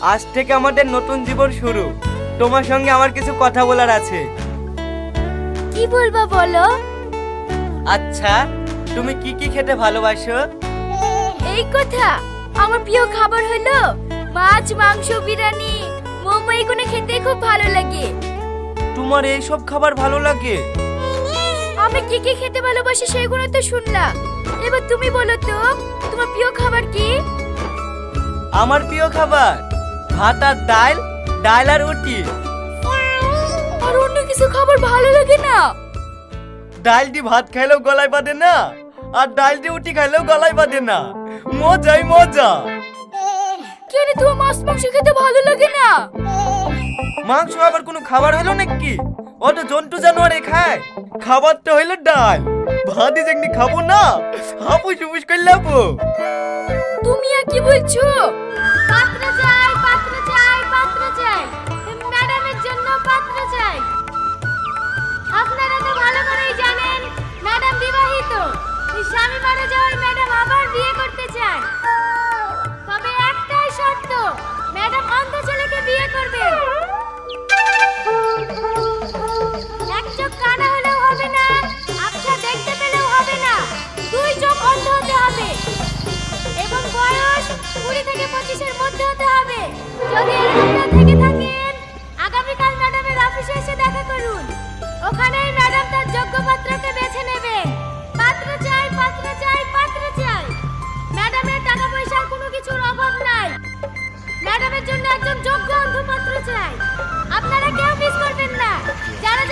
আজ থেকে আমাদের নতুন জীবন শুরু। তোমার সঙ্গে আমার কিছু কথা বলার আছে। কি বলব বলো? আচ্ছা তুমি কি কি খেতে ভালোবাসো? এই কথা আমার প্রিয় খাবার হলো মাছ মাংস বিরিয়ানি। মোমো এগুলো খেতে খুব ভালো লাগে। তোমার এই সব খাবার ভালো লাগে? আমি কি কি খেতে ভালোবাসি সেগুলো তো শুনলাম। এবার তুমি বলো তো তোমার প্রিয় খাবার কি? আমার প্রিয় খাবার? ভাত আর ডাল ডাল আর রুটি। আর অন্য কিছু খাবার ভালো লাগে না। ডাল দিয়ে ভাত খাইলেও গলায় বাঁধে না আর ডাল দিয়ে রুটি খাইলেও গলায় বাঁধে না। মজাই মজা। কেন তোমার মাছ মাংস খেতে ভালো লাগে না? মাংস আবার কোনো খাবার হলো নাকি? অত জন্তু জানোয়ারে খায় খাবার তো হইল ডাল। ভাতই যেমনি খাব না হাপুস হুপুস করে লাবো। তুমি আর কি বলছো? পাত্র থেকে মধ্যে হতে হবে। যদি এরকম থেকে থাকেন, আগামীকাল ম্যাডামের অফিসে এসে দেখা করুন। ওখানেই ম্যাডাম তার যোগ্য পাত্রকে বেছে নেবে। পাত্র চাই পাত্র চাই পাত্র চাই। ম্যাডামের টাকা পয়সার কোনো কিছুর অভাব নাই। ম্যাডামের জন্য একজন যোগ্য অন্ধ পাত্র চাই। আপনারা কেউ মিস করবেন না। যারা